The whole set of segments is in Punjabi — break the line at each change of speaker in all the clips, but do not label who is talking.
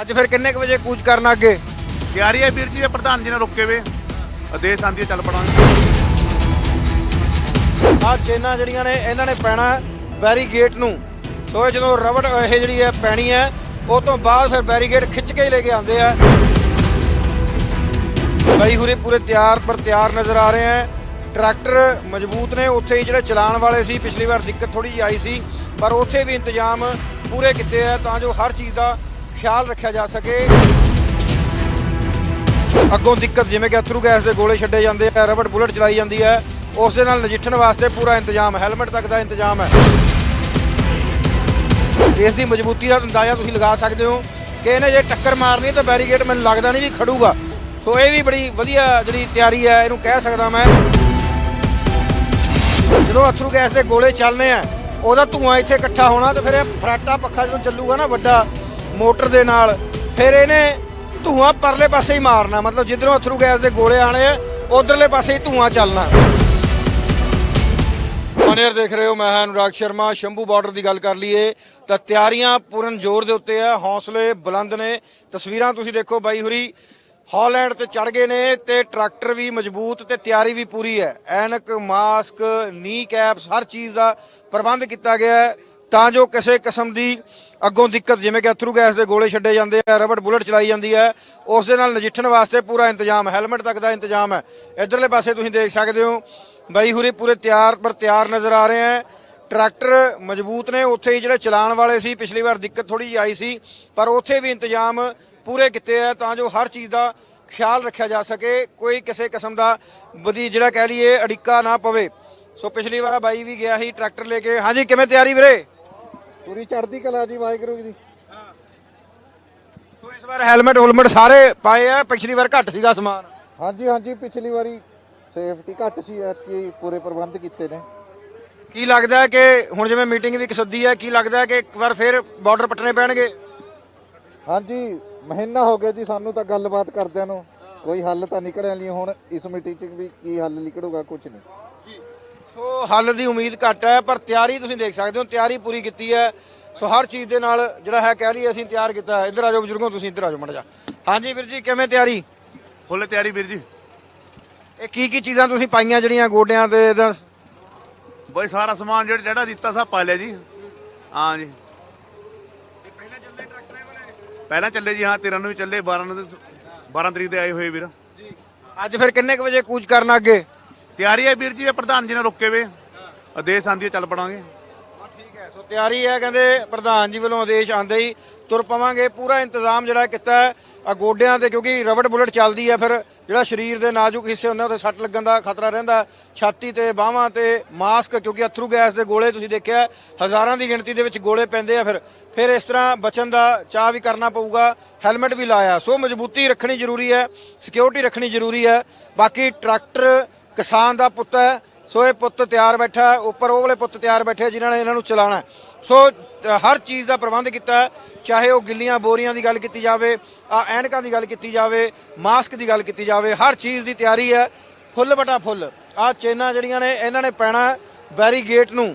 ਅੱਜ ਫਿਰ ਕਿੰਨੇ ਕੁ ਵਜੇ ਕੂਚ ਕਰਨਾ ਅੱਗੇ?
ਤਿਆਰੀ ਹੈ ਵੀਰ ਜੀ ਇਹ ਪ੍ਰਧਾਨ ਜੀ ਨੇ ਰੁਕੇ ਵੇ। ਆਦੇਸ਼ ਆਂਦੀ ਚੱਲ ਪੜਾਂਗੇ।
ਆਹ ਚੇਨਾਂ ਜਿਹੜੀਆਂ ਨੇ ਇਹਨਾਂ ਨੇ ਪੈਣਾ ਬੈਰੀਗੇਟ ਨੂੰ। ਸੋ ਇਹ ਜਦੋਂ ਰਬੜ ਇਹ ਜਿਹੜੀ ਹੈ ਪੈਣੀ ਹੈ ਉਹ ਤੋਂ ਬਾਅਦ ਫਿਰ ਬੈਰੀਗੇਟ ਖਿੱਚ ਕੇ ਹੀ ਲੈ ਕੇ ਆਉਂਦੇ ਆ। ਬਾਈ ਹੁਰੇ ਪੂਰੇ ਤਿਆਰ ਪਰ ਤਿਆਰ ਨਜ਼ਰ ਆ ਰਹੇ ਹੈ। ਟਰੈਕਟਰ ਮਜ਼ਬੂਤ ਨੇ ਉੱਥੇ ਹੀ ਜਿਹੜੇ ਚਲਾਉਣ ਵਾਲੇ ਸੀ ਪਿਛਲੀ ਵਾਰ ਦਿੱਕਤ ਥੋੜੀ ਜਿਹੀ ਆਈ ਸੀ ਪਰ ਉੱਥੇ ਵੀ ਇੰਤਜ਼ਾਮ ਪੂਰੇ ਕੀਤੇ ਆ ਤਾਂ ਜੋ ਹਰ ਚੀਜ਼ ਦਾ ਖਿਆਲ ਰੱਖਿਆ ਜਾ ਸਕੇ। ਅੱਗੋਂ ਦਿੱਕਤ ਜਿਵੇਂ ਕਿ ਅਥਰੂ ਗੈਸ ਦੇ ਗੋਲੇ ਛੱਡੇ ਜਾਂਦੇ ਆ, ਰਬੜ ਬੁਲਟ ਚਲਾਈ ਜਾਂਦੀ ਹੈ ਉਸ ਦੇ ਨਾਲ ਨਜਿੱਠਣ ਵਾਸਤੇ ਪੂਰਾ ਇੰਤਜ਼ਾਮ ਹੈਲਮਟ ਤੱਕ ਦਾ ਇੰਤਜ਼ਾਮ ਹੈ। ਇਸ ਦੀ ਮਜ਼ਬੂਤੀ ਦਾ ਅੰਦਾਜ਼ਾ ਤੁਸੀਂ ਲਗਾ ਸਕਦੇ ਹੋ ਕਿ ਇਹਨੇ ਜੇ ਟੱਕਰ ਮਾਰਨੀ ਤਾਂ ਬੈਰੀਗੇਡ ਮੈਨੂੰ ਲੱਗਦਾ ਨਹੀਂ ਵੀ ਖੜੂਗਾ। ਸੋ ਇਹ ਵੀ ਬੜੀ ਵਧੀਆ ਜਿਹੜੀ ਤਿਆਰੀ ਹੈ, ਇਹਨੂੰ ਕਹਿ ਸਕਦਾ ਮੈਂ। ਜਦੋਂ ਅਥਰੂ ਗੈਸ ਦੇ ਗੋਲੇ ਚੱਲਨੇ ਆ, ਉਹਦਾ ਧੂਆਂ ਇੱਥੇ ਇਕੱਠਾ ਹੋਣਾ ਤੇ ਫਿਰ ਇਹ ਫਰਾਟਾ ਪੱਖਾ ਜਦੋਂ ਚੱਲੂਗਾ ਨਾ ਵੱਡਾ ਮੋਟਰ ਦੇ ਨਾਲ ਫਿਰ ਇਹਨੇ ਧੂਆਂ ਪਰਲੇ ਪਾਸੇ ਹੀ ਮਾਰਨਾ, ਮਤਲਬ ਜਿੱਧਰੋਂ ਅਥਰੂ ਗੈਸ ਦੇ ਗੋਲੇ ਆਣੇ ਆ, ਉਧਰਲੇ ਪਾਸੇ ਹੀ ਧੂਆਂ ਚੱਲਣਾ। ਮਨੇਰ ਦੇਖ ਰਹੇ ਹੋ ਮੈਂ ਹਾਂ ਅਨੁਰਾਗ ਸ਼ਰਮਾ, ਸ਼ੰਭੂ ਬਾਰਡਰ ਦੀ ਗੱਲ ਕਰ ਲਈਏ, ਤਾਂ ਤਿਆਰੀਆਂ ਪੂਰਨ ਜ਼ੋਰ ਦੇ ਉੱਤੇ ਆ, ਹੌਸਲੇ ਬੁਲੰਦ ਨੇ। ਤਸਵੀਰਾਂ ਤੁਸੀਂ ਦੇਖੋ ਬਾਈ ਹੁਰੀ, ਹਾਲੈਂਡ ਤੇ ਚੜ ਗਏ ਨੇ ਤੇ ਟਰੈਕਟਰ ਵੀ ਮਜ਼ਬੂਤ ਤੇ ਤਿਆਰੀ ਵੀ ਪੂਰੀ ਹੈ। ਐਨਕ, ਮਾਸਕ ਨੀ ਕੈਪਸ ਹਰ ਚੀਜ਼ ਦਾ ਪ੍ਰਬੰਧ ਕੀਤਾ ਗਿਆ ਹੈ। ਤਾਂ ਜੋ ਕਿਸੇ ਕਿਸਮ ਦੀ ਅੱਗੋਂ ਦਿੱਕਤ, ਜਿਵੇਂ ਕਿ ਅਥਰੂ ਗੈਸ ਦੇ ਗੋਲੇ ਛੱਡੇ ਜਾਂਦੇ ਆ, ਰਬੜ ਬੁਲਟ ਚਲਾਈ ਜਾਂਦੀ ਹੈ ਉਸ ਦੇ ਨਾਲ ਨਜਿੱਠਣ ਵਾਸਤੇ ਪੂਰਾ ਇੰਤਜ਼ਾਮ, ਹੈਲਮਟ ਤੱਕ ਦਾ ਇੰਤਜ਼ਾਮ ਹੈ। ਇਧਰਲੇ ਪਾਸੇ ਤੁਸੀਂ ਦੇਖ ਸਕਦੇ ਹੋ, ਬਾਈ ਹੁਰੇ ਪੂਰੇ ਤਿਆਰ ਪਰ ਤਿਆਰ ਨਜ਼ਰ ਆ ਰਹੇ ਹੈ। ਟਰੈਕਟਰ ਮਜ਼ਬੂਤ ਨੇ, ਉੱਥੇ ਹੀ ਜਿਹੜੇ ਚਲਾਉਣ ਵਾਲੇ ਸੀ, ਪਿਛਲੀ ਵਾਰ ਦਿੱਕਤ ਥੋੜੀ ਜਿਹੀ ਆਈ ਸੀ, ਪਰ ਉੱਥੇ ਵੀ ਇੰਤਜ਼ਾਮ ਪੂਰੇ ਕੀਤੇ ਆ, ਤਾਂ ਜੋ ਹਰ ਚੀਜ਼ ਦਾ ਖਿਆਲ ਰੱਖਿਆ ਜਾ ਸਕੇ, ਕੋਈ ਕਿਸੇ ਕਿਸਮ ਦਾ ਵਧੀ, ਜਿਹੜਾ ਕਹਿ ਲਈਏ, ਅੜਿੱਕਾ ਨਾ ਪਵੇ। ਸੋ ਪਿਛਲੀ ਵਾਰ ਬਾਈ ਵੀ ਗਿਆ ਸੀ, ਟਰੈਕਟਰ ਲੈ ਕੇ। ਹਾਂਜੀ, ਕਿਵੇਂ ਤਿਆਰੀ ਵੀਰੇ?
ਪੂਰੀ ਚੜ੍ਹਦੀ ਕਲਾ ਜੀ ਵਾਹਿਗੁਰੂ ਜੀ।
ਸੋ ਇਸ ਵਾਰ ਹੈਲਮਟ ਹੁਲਮਟ ਸਾਰੇ ਪਾਏ ਆ ਪਿਛਲੀ ਵਾਰ ਘੱਟ ਸੀਗਾ ਸਮਾਨ।
ਹਾਂਜੀ ਹਾਂਜੀ ਪਿਛਲੀ ਵਾਰੀ ਸੇਫਟੀ ਘੱਟ ਸੀ ਐਤਕੀ ਪੂਰੇ ਪ੍ਰਬੰਧ ਕੀਤੇ ਨੇ।
ਕੀ ਲੱਗਦਾ ਹੈ ਕਿ ਹੁਣ ਜਿਵੇਂ ਮੀਟਿੰਗ ਵੀ ਸੱਦੀ ਹੈ ਕੀ ਲੱਗਦਾ ਹੈ ਕਿ ਇੱਕ ਵਾਰ ਫਿਰ ਬਾਰਡਰ ਪੱਟਣੇ ਪੈਣਗੇ?
ਹਾਂਜੀ ਮਹੀਨਾ ਹੋ ਗਿਆ ਜੀ ਸਾਨੂੰ ਤਾਂ ਗੱਲਬਾਤ ਕਰਦਿਆਂ ਨੂੰ ਕੋਈ ਹੱਲ ਤਾਂ ਨਿਕਲਿਆ ਨਹੀਂ ਹੁਣ ਇਸ ਮੀਟਿੰਗ 'ਚ ਵੀ ਕੀ ਹੱਲ ਨਿਕਲੂਗਾ ਕੁਝ ਨਹੀਂ।
ਸੋ ਹੱਲ ਦੀ ਉਮੀਦ ਘੱਟ ਹੈ ਪਰ ਤਿਆਰੀ ਤੁਸੀਂ ਦੇਖ ਸਕਦੇ ਹੋ ਤਿਆਰੀ ਪੂਰੀ ਕੀਤੀ ਹੈ। ਸੋ ਹਰ ਚੀਜ਼ ਦੇ ਨਾਲ ਜਿਹੜਾ ਹੈ ਕਹਿ ਲਈਏ ਅਸੀਂ ਤਿਆਰ ਕੀਤਾ ਹੈ। ਇੱਧਰ ਆ ਜਾਓ ਬਜ਼ੁਰਗੋ ਤੁਸੀਂ ਇੱਧਰ ਆ ਜਾਓ ਮੜ ਜਾ ਹਾਂਜੀ ਵੀਰ ਜੀ ਕਿਵੇਂ ਤਿਆਰੀ?
ਫੁੱਲ ਤਿਆਰੀ ਵੀਰ ਜੀ।
ਇਹ ਕੀ ਕੀ ਚੀਜ਼ਾਂ ਤੁਸੀਂ ਪਾਈਆਂ ਜਿਹੜੀਆਂ ਗੋਡਿਆਂ ਤੇ ਇਹਦਾ
ਬਈ ਸਾਰਾ ਸਮਾਨ ਜਿਹੜਾ ਜਿਹੜਾ ਦਿੱਤਾ ਸਭ ਪਾ ਲਿਆ ਜੀ। ਹਾਂ ਜੀ। ਪਹਿਲਾਂ ਚੱਲੇ ਜੀ ਹਾਂ 13 ਨੂੰ ਵੀ ਚੱਲੇ 12 ਨੂੰ ਤੇ 12 ਤਰੀਕ ਤੇ ਆਏ ਹੋਏ ਵੀਰ।
ਅੱਜ ਫਿਰ ਕਿੰਨੇ ਕੁ ਵਜੇ ਕੂਚ ਕਰਨਾ ਅੱਗੇ?
ਤਿਆਰੀ ਹੈ ਵੀਰ ਜੀ, ਇਹ ਪ੍ਰਧਾਨ ਜੀ ਨੇ ਰੁਕੇ ਵੇ। ਆਦੇਸ਼ ਆਂਦੀ ਹੈ, ਚੱਲ ਪੜਾਂਗੇ।
ਠੀਕ ਹੈ। ਸੋ ਤਿਆਰੀ ਹੈ, ਕਹਿੰਦੇ ਪ੍ਰਧਾਨ ਜੀ ਵੱਲੋਂ ਆਦੇਸ਼ ਆਂਦੇ ਹੀ ਤੁਰ ਪਵਾਂਗੇ। ਪੂਰਾ ਇੰਤਜ਼ਾਮ ਜਿਹੜਾ ਕੀਤਾ ਹੈ ਗੋਡਿਆਂ ਤੇ, ਕਿਉਂਕਿ ਰਬੜ ਬੁਲਟ ਚੱਲਦੀ ਹੈ, ਫਿਰ ਜਿਹੜਾ ਸਰੀਰ ਦੇ ਨਾਜ਼ੁਕ ਹਿੱਸੇ ਹੁੰਦੇ ਉਹਦੇ ਸੱਟ ਲੱਗਣ ਦਾ ਖਤਰਾ ਰਹਿੰਦਾ ਛਾਤੀ ਤੇ, ਬਾਹਾਂ ਤੇ, ਮਾਸਕ, ਕਿਉਂਕਿ ਅਥਰੂ ਗੈਸ ਦੇ ਗੋਲੇ ਤੁਸੀਂ ਦੇਖਿਆ ਹਜ਼ਾਰਾਂ ਦੀ ਗਿਣਤੀ ਦੇ ਵਿੱਚ ਗੋਲੇ ਪੈਂਦੇ ਆ, ਫਿਰ ਫਿਰ ਇਸ ਤਰ੍ਹਾਂ ਬਚਣ ਦਾ ਚਾਹ ਵੀ ਕਰਨਾ ਪਊਗਾ। ਹੈਲਮਟ ਵੀ ਲਾਇਆ। ਸੋ ਮਜ਼ਬੂਤੀ ਰੱਖਣੀ ਜ਼ਰੂਰੀ ਹੈ ਸਿਕਿਉਰਿਟੀ ਰੱਖਣੀ ਜ਼ਰੂਰੀ ਹੈ। ਬਾਕੀ ਟਰੈਕਟਰ ਕਿਸਾਨ ਦਾ ਪੁੱਤ ਹੈ, ਸੋ ਇਹ ਪੁੱਤ ਤਿਆਰ ਬੈਠਾ ਉੱਪਰ ਉਹ ਵਾਲੇ ਪੁੱਤ ਤਿਆਰ ਬੈਠੇ ਜਿਨ੍ਹਾਂ ਨੇ ਇਹਨਾਂ ਨੂੰ ਚਲਾਉਣਾ ਸੋ ਹਰ ਚੀਜ਼ ਦਾ ਪ੍ਰਬੰਧ ਕੀਤਾ ਹੈ, ਚਾਹੇ ਉਹ ਗਿੱਲੀਆਂ ਬੋਰੀਆਂ ਦੀ ਗੱਲ ਕੀਤੀ ਜਾਵੇ, ਆ ਐਨਕਾਂ ਦੀ ਗੱਲ ਕੀਤੀ ਜਾਵੇ, ਮਾਸਕ ਦੀ ਗੱਲ ਕੀਤੀ ਜਾਵੇ, ਹਰ ਚੀਜ਼ ਦੀ ਤਿਆਰੀ ਹੈ, ਫੁੱਲ ਬਟਾ ਫੁੱਲ। ਆ ਚੇਨਾਂ ਜਿਹੜੀਆਂ ਨੇ, ਇਹਨਾਂ ਨੇ ਪੈਣਾ ਬੈਰੀਗੇਟ ਨੂੰ।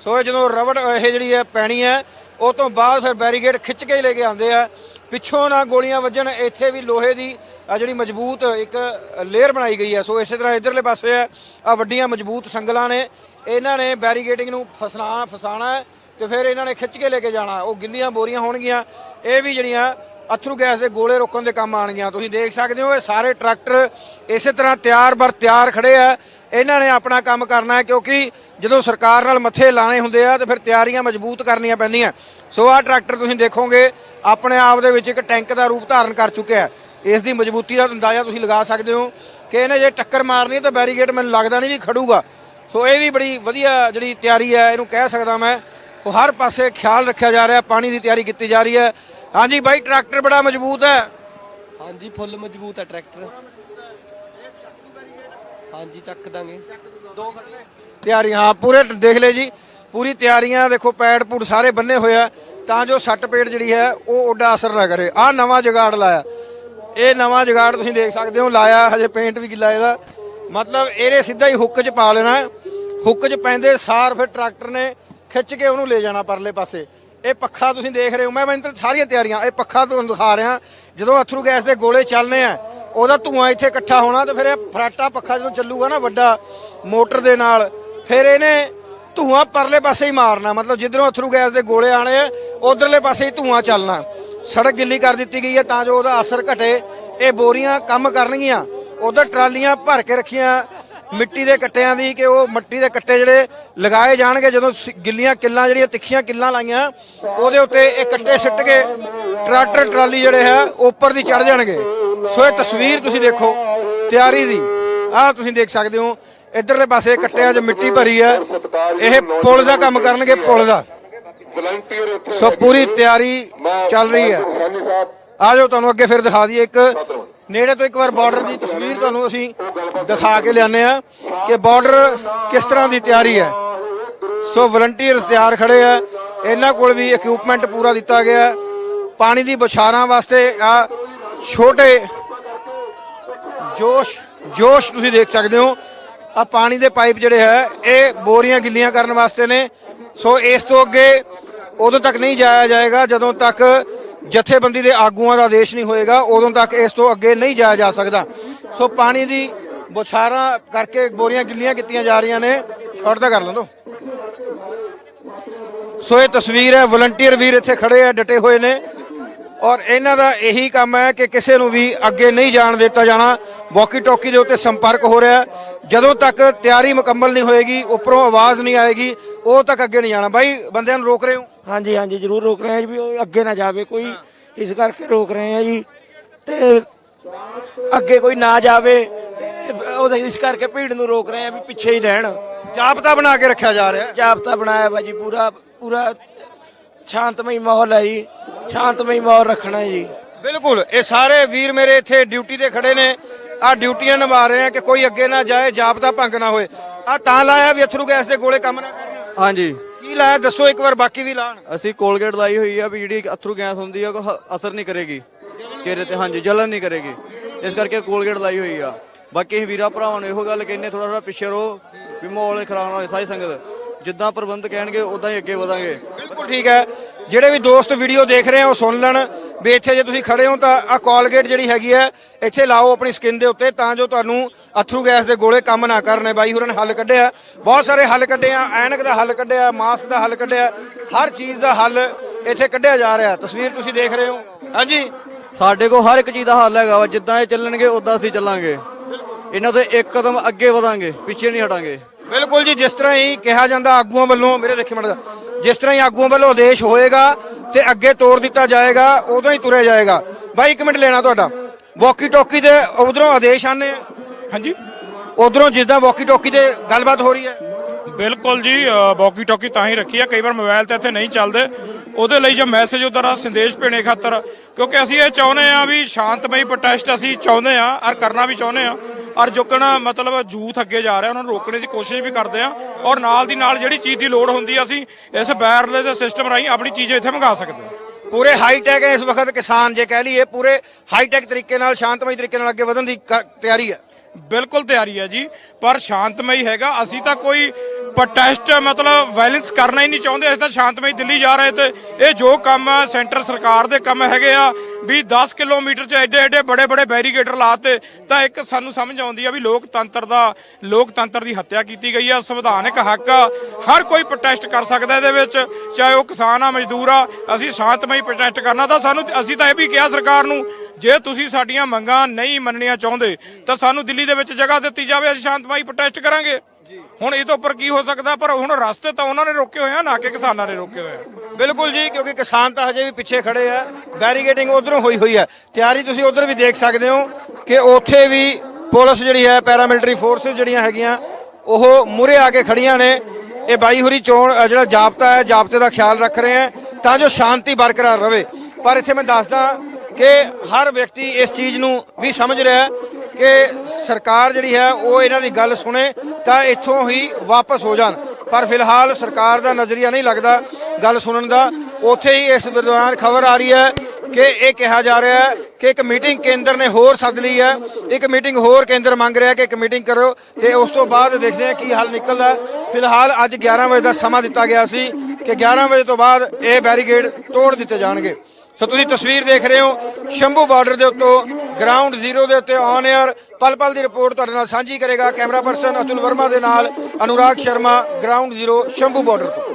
ਸੋ ਇਹ ਜਦੋਂ ਰਵੜ ਇਹ ਜਿਹੜੀ ਹੈ ਪੈਣੀ ਹੈ, ਉਹ ਤੋਂ ਬਾਅਦ ਫਿਰ ਬੈਰੀਗੇਟ ਖਿੱਚ ਕੇ ਲੈ ਕੇ ਆਉਂਦੇ ਆ। ਪਿੱਛੋਂ ਨਾ ਗੋਲੀਆਂ ਵੱਜਣ, ਇੱਥੇ ਵੀ ਲੋਹੇ ਦੀ ਆ ਜਿਹੜੀ ਮਜ਼ਬੂਤ ਇੱਕ ਲੇਅਰ ਬਣਾਈ ਗਈ ਹੈ। ਸੋ ਇਸੇ ਤਰ੍ਹਾਂ ਇਧਰਲੇ ਪਾਸੇ ਹੈ ਆ ਵੱਡੀਆਂ ਮਜ਼ਬੂਤ ਸੰਗਲਾਂ ਨੇ। ਇਹਨਾਂ ਨੇ ਬੈਰੀਗੇਟਿੰਗ ਨੂੰ ਫਸਣਾ, ਫਸਾਣਾ ਹੈ ਤੇ ਫਿਰ ਇਹਨਾਂ ਨੇ ਖਿੱਚ ਕੇ ਲੈ ਕੇ ਜਾਣਾ। ਉਹ ਗਿੱਲੀਆਂ ਬੋਰੀਆਂ ਹੋਣਗੀਆਂ। ਇਹ ਵੀ ਜਿਹੜੀਆਂ ਅਥਰੂ ਗੈਸ ਦੇ ਗੋਲੇ ਰੋਕਣ ਦੇ ਕੰਮ ਆਣਗੀਆਂ ਤੁਸੀਂ ਦੇਖ ਸਕਦੇ ਹੋ, ਇਹ ਸਾਰੇ ਟਰੈਕਟਰ ਇਸੇ ਤਰ੍ਹਾਂ ਤਿਆਰ ਬਰ ਤਿਆਰ ਖੜੇ ਆ। ਇਹਨਾਂ ਨੇ ਆਪਣਾ ਕੰਮ ਕਰਨਾ ਹੈ ਕਿਉਂਕਿ ਜਦੋਂ ਸਰਕਾਰ ਨਾਲ ਮੱਥੇ ਲਾਣੇ ਹੁੰਦੇ ਆ ਤੇ ਫਿਰ ਤਿਆਰੀਆਂ ਮਜ਼ਬੂਤ ਕਰਨੀਆਂ ਪੈਂਦੀਆਂ। ਸੋ ਆਹ ਟਰੈਕਟਰ ਤੁਸੀਂ ਦੇਖੋਗੇ, ਆਪਣੇ ਆਪ ਦੇ ਵਿੱਚ ਇੱਕ ਟੈਂਕ ਦਾ ਰੂਪ ਧਾਰਨ ਕਰ ਚੁੱਕਿਆ ਹੈ। ਇਸ ਦੀ ਮਜ਼ਬੂਤੀ ਦਾ ਅੰਦਾਜ਼ਾ ਤੁਸੀਂ ਲਗਾ ਸਕਦੇ ਹੋ ਕਿ ਇਹਨੇ ਜੇ ਟੱਕਰ ਮਾਰਨੀ ਤਾਂ ਬੈਰੀਗੇਡ ਮੈਨੂੰ ਲੱਗਦਾ ਨਹੀਂ ਵੀ ਖੜੂਗਾ। ਸੋ ਇਹ ਵੀ ਬੜੀ ਵਧੀਆ ਜਿਹੜੀ ਤਿਆਰੀ ਹੈ ਇਹਨੂੰ ਕਹਿ ਸਕਦਾ ਮੈਂ। ਉਹ ਹਰ ਪਾਸੇ ਖਿਆਲ ਰੱਖਿਆ ਜਾ ਰਿਹਾ ਪਾਣੀ ਦੀ ਤਿਆਰੀ ਕੀਤੀ ਜਾ ਰਹੀ ਹੈ। ਹਾਂਜੀ ਬਾਈ ਟਰੈਕਟਰ ਬੜਾ ਮਜ਼ਬੂਤ ਹੈ।
ਹਾਂਜੀ ਫੁੱਲ ਮਜ਼ਬੂਤ ਹੈ ਟਰੈਕਟਰ ਹਾਂਜੀ ਚੱਕ ਦਾਂਗੇ।
ਤਿਆਰੀ ਹਾਂ ਪੂਰੇ ਦੇਖ ਲੈ ਜੀ। ਪੂਰੀ ਤਿਆਰੀਆਂ ਦੇਖੋ ਪੈਡ ਪੂੜ ਸਾਰੇ ਬੰਨੇ ਹੋਏ ਆ। ਤਾਂ ਜੋ ਸੱਟ ਪੇੜ ਜਿਹੜੀ ਹੈ ਉਹ ਓਡਾ ਅਸਰ ਨਾ ਕਰੇ। ਆ ਨਵਾਂ ਜਗਾੜ ਲਾਇਆ। ਇਹ ਨਵਾਂ ਜਗਾੜ ਤੁਸੀਂ ਦੇਖ ਸਕਦੇ ਹੋ, ਲਾਇਆ ਹਜੇ ਪੇਂਟ ਵੀ ਗਿੱਲਾ ਇਹਦਾ। ਮਤਲਬ ਇਹਨੇ ਸਿੱਧਾ ਹੀ ਹੁੱਕ 'ਚ ਪਾ ਲੈਣਾ ਹੁੱਕ 'ਚ ਪੈਂਦੇ ਸਾਰ ਫਿਰ ਟਰੈਕਟਰ ਨੇ ਖਿੱਚ ਕੇ ਉਹਨੂੰ ਲੈ ਜਾਣਾ ਪਰਲੇ ਪਾਸੇ। ਇਹ ਪੱਖਾ ਤੁਸੀਂ ਦੇਖ ਰਹੇ ਹੋ, ਮੈਂ ਮੈਨੂੰ ਤਾਂ ਸਾਰੀਆਂ ਤਿਆਰੀਆਂ, ਇਹ ਪੱਖਾ ਤੁਹਾਨੂੰ ਦਿਖਾ ਰਿਹਾ। ਜਦੋਂ ਅਥਰੂ ਗੈਸ ਦੇ ਗੋਲੇ ਚੱਲਨੇ ਆ, ਉਹਦਾ ਧੂਆਂ ਇੱਥੇ ਇਕੱਠਾ ਹੋਣਾ ਤੇ ਫਿਰ ਇਹ ਫਰਾਟਾ ਪੱਖਾ ਜਦੋਂ ਚੱਲੂਗਾ ਨਾ ਵੱਡਾ ਮੋਟਰ ਦੇ ਨਾਲ, ਫਿਰ ਇਹਨੇ ਧੂਆਂ ਪਰਲੇ ਪਾਸੇ ਹੀ ਮਾਰਨਾ। ਮਤਲਬ ਜਿੱਧਰੋਂ ਅਥਰੂ ਗੈਸ ਦੇ ਗੋਲੇ ਆਣੇ ਆ, ਉਧਰਲੇ ਪਾਸੇ ਹੀ ਧੂਆਂ ਚੱਲਣਾ। ਸੜਕ ਗਿੱਲੀ ਕਰ ਦਿੱਤੀ ਗਈ ਹੈ ਤਾਂ ਜੋ ਉਹਦਾ ਅਸਰ ਘਟੇ। ਇਹ ਬੋਰੀਆਂ ਕੰਮ ਕਰਨਗੀਆਂ। ਉਧਰ ਟਰਾਲੀਆਂ ਭਰ ਕੇ ਰੱਖੀਆਂ। ਮਿੱਟੀ ਦੇ ਕੱਟਿਆਂ ਦੀ ਕਿ ਉਹ ਮਿੱਟੀ ਦੇ ਕੱਟੇ ਜਿਹੜੇ ਲਗਾਏ ਜਾਣਗੇ, ਜਦੋਂ ਗਿੱਲੀਆਂ ਕਿੱਲਾਂ ਜਿਹੜੀਆਂ ਤਿੱਖੀਆਂ ਕਿੱਲਾਂ ਲਾਈਆਂ, ਉਹਦੇ ਉੱਤੇ ਇਹ ਕੱਟੇ ਸਿੱਟ ਕੇ ਟਰੈਕਟਰ, ਟਰਾਲੀ ਜਿਹੜੇ ਹੈ, ਉੱਪਰ ਦੀ ਚੜ ਜਾਣਗੇ। ਸੋ ਇਹ ਤਸਵੀਰ ਤੁਸੀਂ ਦੇਖੋ, ਤਿਆਰੀ ਦੀ। ਆਹ ਤੁਸੀਂ ਦੇਖ ਸਕਦੇ ਹੋ, ਇਧਰਲੇ ਪਾਸੇ ਕੱਟਿਆਂ 'ਚ ਮਿੱਟੀ ਭਰੀ ਹੈ। ਇਹ ਪੁਲ ਦਾ ਕੰਮ ਕਰਨਗੇ, ਪੁਲ ਦਾ। ਸੋ ਪੂਰੀ ਤਿਆਰੀ ਚੱਲ ਰਹੀ ਹੈ। ਆ ਜਾਓ ਤੁਹਾਨੂੰ ਅੱਗੇ ਫਿਰ ਦਿਖਾ ਦਈਏ ਇੱਕ ਨੇੜੇ ਤੋਂ ਇੱਕ ਵਾਰ ਬਾਰਡਰ ਦੀ ਤਸਵੀਰ ਤੁਹਾਨੂੰ ਅਸੀਂ ਦਿਖਾ ਕੇ ਲਿਆਨੇ ਆ ਕਿ ਬਾਰਡਰ ਕਿਸ ਤਰ੍ਹਾਂ ਦੀ ਤਿਆਰੀ ਹੈ। ਸੋ ਵਲੰਟੀਅਰਸ ਤਿਆਰ ਖੜੇ ਆ। ਇਹਨਾਂ ਕੋਲ ਵੀ ਇਕਵਿਪਮੈਂਟ ਪੂਰਾ ਦਿੱਤਾ ਗਿਆ ਹੈ। ਪਾਣੀ ਦੀ ਬੁਛਾਰਾਂ ਵਾਸਤੇ ਆ ਛੋਟੇ ਜੋਸ਼ ਜੋਸ਼ ਤੁਸੀਂ ਦੇਖ ਸਕਦੇ ਹੋ। ਆ ਪਾਣੀ ਦੇ ਪਾਈਪ ਜਿਹੜੇ ਹੈ ਇਹ ਬੋਰੀਆਂ ਗਿੱਲੀਆਂ ਕਰਨ ਵਾਸਤੇ ਨੇ। ਸੋ ਇਸ ਤੋਂ ਅੱਗੇ ਉਦੋਂ ਤੱਕ ਨਹੀਂ ਜਾਇਆ ਜਾਏਗਾ। ਜਦੋਂ ਤੱਕ ਜਥੇਬੰਦੀ ਦੇ ਆਗੂਆਂ ਦਾ ਆਦੇਸ਼ ਨਹੀਂ ਹੋਏਗਾ, ਉਦੋਂ ਤੱਕ ਇਸ ਤੋਂ ਅੱਗੇ ਨਹੀਂ ਜਾਇਆ ਜਾ ਸਕਦਾ। ਸੋ ਪਾਣੀ ਦੀ ਬੁਛਾਰਾਂ ਕਰਕੇ ਬੋਰੀਆਂ ਗਿੱਲੀਆਂ ਕੀਤੀਆਂ ਜਾ ਰਹੀਆਂ ਨੇ। ਸ਼ਾਰਟ ਦਾ ਕਰ ਲੰਦੋ। ਸੋ ਇਹ ਤਸਵੀਰ ਹੈ ਵਲੰਟੀਅਰ ਵੀਰ ਇੱਥੇ ਖੜੇ ਆ, ਡਟੇ ਹੋਏ ਨੇ। ਔਰ ਇਹਨਾਂ ਦਾ ਇਹੀ ਕੰਮ ਹੈ ਕਿ ਕਿਸੇ ਨੂੰ ਵੀ ਅੱਗੇ ਨਹੀਂ ਜਾਣ ਦਿੱਤਾ ਜਾਣਾ। ਵਾਕੀ ਟੋਕੀ ਦੇ ਉੱਤੇ ਸੰਪਰਕ ਹੋ ਰਿਹਾ। ਜਦੋਂ ਤੱਕ ਤਿਆਰੀ ਮੁਕੰਮਲ ਨਹੀਂ ਹੋਏਗੀ, ਉੱਪਰੋਂ ਆਵਾਜ਼ ਨਹੀਂ ਆਏਗੀ ਉਹ ਤੱਕ ਅੱਗੇ ਨਹੀਂ ਜਾਣਾ। ਬਾਈ, ਬੰਦਿਆਂ ਨੂੰ ਰੋਕ ਰਹੇ ਹੋ?
ਹਾਂਜੀ ਹਾਂਜੀ ਜ਼ਰੂਰ ਰੋਕ ਰਹੇ ਹਾਂ ਜੀ ਵੀ ਉਹ ਅੱਗੇ ਨਾ ਜਾਵੇ ਕੋਈ। ਇਸ ਕਰਕੇ ਰੋਕ ਰਹੇ ਹਾਂ ਜੀ। ਤੇ ਅੱਗੇ ਕੋਈ ਨਾ ਜਾਵੇ ਤੇ ਉਹਦਾ ਇਸ ਕਰਕੇ ਭੀੜ ਨੂੰ ਰੋਕ ਰਹੇ ਹਾਂ ਵੀ ਪਿੱਛੇ ਹੀ ਰਹਿਣ।
ਜਾਬਤਾ ਬਣਾ ਕੇ ਰੱਖਿਆ ਜਾ ਰਿਹਾ।
ਜਾਬਤਾ ਬਣਾਇਆ ਵਾ ਜੀ ਪੂਰਾ ਪੂਰਾ ਸ਼ਾਂਤਮਈ ਮਾਹੌਲ ਹੈ ਜੀ। ਸ਼ਾਂਤਮਈ ਮਾਹੌਲ ਰੱਖਣਾ ਹੈ ਜੀ।
ਬਿਲਕੁਲ ਇਹ ਸਾਰੇ ਵੀਰ ਮੇਰੇ ਇੱਥੇ ਡਿਊਟੀ ਤੇ ਖੜੇ ਨੇ। ਆ ਡਿਊਟੀਆਂ ਨਿਭਾ ਰਹੇ ਆ ਕਿ ਕੋਈ ਅੱਗੇ ਨਾ ਜਾਏ ਜਾਬਤਾ ਭੰਗ ਨਾ ਹੋਏ। ਆ ਤਾਂ ਲਾਇਆ ਵੀ ਅਥਰੂ ਗੈਸ ਦੇ ਗੋਲੇ ਕੰਮ ਨਾ ਕਰਨ।
ਹਾਂਜੀ।
ਕੀ ਲਾਇਆ ਦੱਸੋ ਇੱਕ ਵਾਰ ਬਾਕੀ ਵੀ ਲਾਣ।
ਅਸੀਂ ਕੋਲਗੇਟ ਲਾਈ ਹੋਈ ਆ ਵੀ ਜਿਹੜੀ ਅਥਰੂ ਗੈਸ ਹੁੰਦੀ ਆ ਉਹ ਹ- ਅਸਰ ਨਹੀਂ ਕਰੇਗੀ। ਚਿਹਰੇ ਤੇ ਹਾਂਜੀ ਜਲਨ ਨਹੀਂ ਕਰੇਗੀ। ਇਸ ਕਰਕੇ ਕੋਲਗੇਟ ਲਾਈ ਹੋਈ ਆ। ਬਾਕੀ ਅਸੀਂ ਵੀਰਾਂ ਭਰਾਵਾਂ ਨੂੰ ਇਹੋ ਗੱਲ ਕਹਿੰਨੇ ਥੋੜਾ ਥੋੜਾ ਪਿੱਛੇ ਰਹੋ। ਵੀ ਮਾਹੌਲ ਖਰਾਬ ਨਾ ਹੋਏ ਸਾਰੀ ਸੰਗਤ। ਜਿੱਦਾਂ ਪ੍ਰਬੰਧ ਕਹਿਣਗੇ ਉਦਾਂ ਹੀ ਅੱਗੇ ਵਧਾਂਗੇ।
ਬਿਲਕੁਲ ਠੀਕ ਹੈ। ਜਿਹੜੇ ਵੀ ਦੋਸਤ ਵੀਡੀਓ ਦੇਖ ਰਹੇ ਆ ਉਹ ਸੁਣ ਲੈਣ। ਵੀ ਇੱਥੇ ਜੇ ਤੁਸੀਂ ਖੜੇ ਹੋ ਤਾਂ ਆ ਕੋਲਗੇਟ ਜਿਹੜੀ ਹੈਗੀ ਹੈ ਇੱਥੇ ਲਾਓ ਆਪਣੀ ਸਕਿਨ ਦੇ ਉੱਤੇ ਤਾਂ ਜੋ ਤੁਹਾਨੂੰ ਅਥਰੂ ਗੈਸ ਦੇ ਗੋਲੇ ਕੰਮ ਨਾ ਕਰਨੇ। ਬਾਈ ਹੋਰਾਂ ਨੇ ਹੱਲ ਕੱਢਿਆ। ਬਹੁਤ ਸਾਰੇ ਹੱਲ ਕੱਢੇ ਆ। ਐਨਕ ਦਾ ਹੱਲ ਕੱਢਿਆ ਮਾਸਕ ਦਾ ਹੱਲ ਕੱਢਿਆ। ਹਰ ਚੀਜ਼ ਦਾ ਹੱਲ ਇੱਥੇ ਕੱਢਿਆ ਜਾ ਰਿਹਾ। ਤਸਵੀਰ ਤੁਸੀਂ ਦੇਖ ਰਹੇ ਹੋ। ਹਾਂਜੀ।
ਸਾਡੇ ਕੋਲ ਹਰ ਇੱਕ ਚੀਜ਼ ਦਾ ਹੱਲ ਹੈਗਾ ਵਾ। ਜਿੱਦਾਂ ਇਹ ਚੱਲਣਗੇ ਉਦਾਂ ਅਸੀਂ ਚੱਲਾਂਗੇ। ਇਹਨਾਂ ਤੋਂ ਇੱਕ ਕਦਮ ਅੱਗੇ ਵਧਾਂਗੇ ਪਿੱਛੇ ਨਹੀਂ ਹਟਾਂਗੇ।
ਬਿਲਕੁਲ ਜੀ ਜਿਸ ਤਰ੍ਹਾਂ ਹੀ ਕਿਹਾ ਜਾਂਦਾ ਆਗੂਆਂ ਵੱਲੋਂ ਮੇਰੇ ਦੇਖੀ ਮੜ ਜਿਸ ਤਰ੍ਹਾਂ ਹੀ ਆਗੂਆਂ ਵੱਲੋਂ ਆਦੇਸ਼ ਹੋਏਗਾ ਤੇ ਅੱਗੇ ਤੋੜ ਦਿੱਤਾ ਜਾਏਗਾ ਉਦੋਂ ਹੀ ਤੁਰਿਆ ਜਾਏਗਾ। ਬਾਈ ਇੱਕ ਮਿੰਟ ਲੈਣਾ ਤੁਹਾਡਾ। ਵਾਕੀ ਟੋਕੀ ਦੇ ਉਧਰੋਂ ਆਦੇਸ਼ ਆਨੇ ਆ।
ਹਾਂਜੀ।
ਉਧਰੋਂ ਜਿੱਦਾਂ ਵਾਕੀ ਟੋਕੀ ਤੇ ਗੱਲਬਾਤ ਹੋ ਰਹੀ ਹੈ।
ਬਿਲਕੁਲ ਜੀ ਬੌਕੀ ਟੋਕੀ ਤਾਂ ਹੀ ਰੱਖੀ ਆ। ਕਈ ਵਾਰ ਮੋਬਾਈਲ ਤੇ ਇੱਥੇ ਨਹੀਂ ਚੱਲਦੇ। ਉਹਦੇ ਲਈ ਜੋ ਮੈਸੇਜ ਉਧਰ ਆ ਸੰਦੇਸ਼ ਭੇਣੇ ਖਾਤਰ। ਕਿਉਂਕਿ ਅਸੀਂ ਇਹ ਚਾਹੁੰਦੇ ਆ ਵੀ ਸ਼ਾਂਤਮਈ ਪ੍ਰੋਟੈਸਟ ਅਸੀਂ ਚਾਹੁੰਦੇ ਆ ਔਰ ਕਰਨਾ ਵੀ ਚਾਹੁੰਦੇ ਆ। ਔਰ ਜੁਕਣ ਮਤਲਬ ਜੂਥ ਅੱਗੇ ਜਾ ਰਿਹਾ ਉਹਨਾਂ ਨੂੰ ਰੋਕਣੇ ਦੀ ਕੋਸ਼ਿਸ਼ ਵੀ ਕਰਦੇ ਆ ਔਰ ਨਾਲ ਦੀ ਨਾਲ ਜਿਹੜੀ ਚੀਜ਼ ਦੀ ਲੋੜ ਹੁੰਦੀ ਆ ਅਸੀਂ ਇਸ ਵਾਇਰਲੈਸ ਦੇ ਸਿਸਟਮ ਰਾਹੀਂ ਆਪਣੀ ਚੀਜ਼ ਇੱਥੇ ਮੰਗਾ ਸਕਦੇ ਹਾਂ।
ਪੂਰੇ ਹਾਈ ਟੈਕ ਹੈ ਇਸ ਵਕਤ ਕਿਸਾਨ ਜੇ ਕਹਿ ਲਈਏ ਪੂਰੇ ਹਾਈ ਟੈਕ ਤਰੀਕੇ ਨਾਲ ਸ਼ਾਂਤਮਈ ਤਰੀਕੇ ਨਾਲ ਅੱਗੇ ਵਧਣ ਦੀ ਤਿਆਰੀ ਹੈ।
ਬਿਲਕੁਲ ਤਿਆਰੀ ਹੈ ਜੀ ਪਰ ਸ਼ਾਂਤਮਈ ਹੈਗਾ ਅਸੀਂ ਤਾਂ ਕੋਈ ਪ੍ਰੋਟੈਸਟ ਮਤਲਬ ਵਾਇਲੈਂਸ ਕਰਨਾ ਹੀ ਨਹੀਂ ਚਾਹੁੰਦੇ। ਅਸੀਂ ਤਾਂ ਸ਼ਾਂਤਮਈ ਦਿੱਲੀ ਜਾ ਰਹੇ ਤੇ ਇਹ ਜੋ ਕੰਮ ਆ, ਸੈਂਟਰ ਸਰਕਾਰ ਦੇ ਕੰਮ ਹੈਗੇ ਆ, ਵੀ 10 ਕਿਲੋਮੀਟਰ ਚ ਐਡੇ ਐਡੇ ਬੜੇ ਬੜੇ ਬੈਰੀਗੇਟਰ ਲਾਤੇ, ਤਾਂ ਇੱਕ ਸਾਨੂੰ ਸਮਝ ਆਉਂਦੀ ਆ ਵੀ ਲੋਕਤੰਤਰ ਦਾ, ਲੋਕਤੰਤਰ ਦੀ ਹੱਤਿਆ ਕੀਤੀ ਗਈ ਆ, ਸੰਵਿਧਾਨਕ ਹੱਕ ਆ। ਹਰ ਕੋਈ ਪ੍ਰੋਟੈਸਟ ਕਰ ਸਕਦਾ ਇਹਦੇ ਵਿੱਚ, ਚਾਹੇ ਉਹ ਕਿਸਾਨ ਆ, ਮਜ਼ਦੂਰ ਆ, ਅਸੀਂ ਸ਼ਾਂਤਮਈ ਪ੍ਰੋਟੈਸਟ ਕਰਨਾ, ਤਾਂ ਸਾਨੂੰ, ਅਸੀਂ ਤਾਂ ਇਹ ਵੀ ਕਿਹਾ ਸਰਕਾਰ ਨੂੰ, ਜੇ ਤੁਸੀਂ ਸਾਡੀਆਂ ਮੰਗਾਂ ਨਹੀਂ ਮੰਨਣੀਆਂ ਚਾਹੁੰਦੇ, ਤਾਂ ਸਾਨੂੰ ਦਿੱਲੀ ਦੇ ਵਿੱਚ ਜਗ੍ਹਾ ਦਿੱਤੀ ਜਾਵੇ, ਅਸੀਂ ਸ਼ਾਂਤਮਈ ਪ੍ਰੋਟੈਸਟ ਕਰਾਂਗੇ। ਹੁਣ ਇਹ ਤੋਂ ਉੱਪਰ ਕੀ ਹੋ ਸਕਦਾ? ਪਰ ਹੁਣ ਰਸਤੇ ਤਾਂ ਉਹਨਾਂ ਨੇ ਰੋਕੇ ਹੋਏ ਆ, ਨਾ ਕਿ ਕਿਸਾਨਾਂ ਨੇ ਰੋਕੇ ਹੋਏ ਆ।
ਬਿਲਕੁਲ ਜੀ, ਕਿਉਂਕਿ ਕਿਸਾਨ ਤਾਂ ਹਜੇ ਵੀ ਪਿੱਛੇ ਖੜੇ ਆ। ਬੈਰੀਗੇਡਿੰਗ ਉਧਰੋਂ ਹੋਈ ਹੋਈ ਹੈ ਤਿਆਰੀ ਤੁਸੀਂ ਉਧਰ ਵੀ ਦੇਖ ਸਕਦੇ ਹੋ ਕਿ ਉੱਥੇ ਵੀ ਪੁਲਿਸ ਜਿਹੜੀ ਹੈ, ਪੈਰਾਮਿਲਟਰੀ ਫੋਰਸਸ ਜਿਹੜੀਆਂ ਹੈਗੀਆਂ, ਉਹ ਮੂਰੇ ਆ ਕੇ ਖੜੀਆਂ ਨੇ। ਇਹ ਬਾਈ ਹੋਰੀ ਚੋਣ ਜਿਹੜਾ ਜਾਬਤਾ ਹੈ, ਜਾਬਤੇ ਦਾ ਖਿਆਲ ਰੱਖ ਰਹੇ ਆ। ਤਾਂ ਜੋ ਸ਼ਾਂਤੀ ਬਰਕਰਾਰ ਰਵੇ ਪਰ ਇੱਥੇ ਮੈਂ ਦੱਸਦਾ ਕਿ ਹਰ ਵਿਅਕਤੀ ਇਸ ਚੀਜ਼ ਨੂੰ ਵੀ ਸਮਝ ਰਿਹਾ ਕਿ ਸਰਕਾਰ ਜਿਹੜੀ ਹੈ, ਉਹ ਇਹਨਾਂ ਦੀ ਗੱਲ ਸੁਣੇ ਤਾਂ ਇੱਥੋਂ ਹੀ ਵਾਪਸ ਹੋ ਜਾਣ। ਪਰ ਫਿਲਹਾਲ ਸਰਕਾਰ ਦਾ ਨਜ਼ਰੀਆ ਨਹੀਂ ਲੱਗਦਾ ਗੱਲ ਸੁਣਨ ਦਾ। ਉੱਥੇ ਹੀ ਇਸ ਦੌਰਾਨ ਖਬਰ ਆ ਰਹੀ ਹੈ ਕਿ ਇਹ ਕਿਹਾ ਜਾ ਰਿਹਾ ਹੈ ਕਿ ਇੱਕ ਮੀਟਿੰਗ ਕੇਂਦਰ ਨੇ ਹੋਰ ਸੱਦ ਲਈ ਹੈ। ਇੱਕ ਮੀਟਿੰਗ ਹੋਰ ਕੇਂਦਰ ਮੰਗ ਰਿਹਾ ਕਿ ਇੱਕ ਮੀਟਿੰਗ ਕਰੋ ਤੇ ਉਸ ਤੋਂ ਬਾਅਦ ਦੇਖਦੇ ਹਾਂ ਕੀ ਹੱਲ ਨਿਕਲਦਾ ਫਿਲਹਾਲ ਅੱਜ 11 ਵਜੇ ਦਾ ਸਮਾਂ ਦਿੱਤਾ ਗਿਆ ਸੀ ਕਿ 11 ਵਜੇ ਤੋਂ ਬਾਅਦ ਇਹ ਬੈਰੀਗੇਡ ਤੋੜ ਦਿੱਤੇ ਜਾਣਗੇ। ਸੋ ਤੁਸੀਂ ਤਸਵੀਰ ਦੇਖ ਰਹੇ ਹੋ ਸ਼ੰਭੂ ਬਾਰਡਰ ਦੇ ਉੱਤੋਂ ਗਰਾਊਂਡ ਜ਼ੀਰੋ ਦੇ ਉੱਤੇ ਔਨ 에ਅਰ ਪਲ ਪਲ ਦੀ ਰਿਪੋਰਟ ਤੁਹਾਡੇ ਨਾਲ ਸਾਂਝੀ ਕਰੇਗਾ। ਕੈਮਰਾ ਪਰਸਨ ਅਤੁਲ ਵਰਮਾ ਦੇ ਨਾਲ Anurag Sharma. Ground zero Shambhu border ਤੋਂ।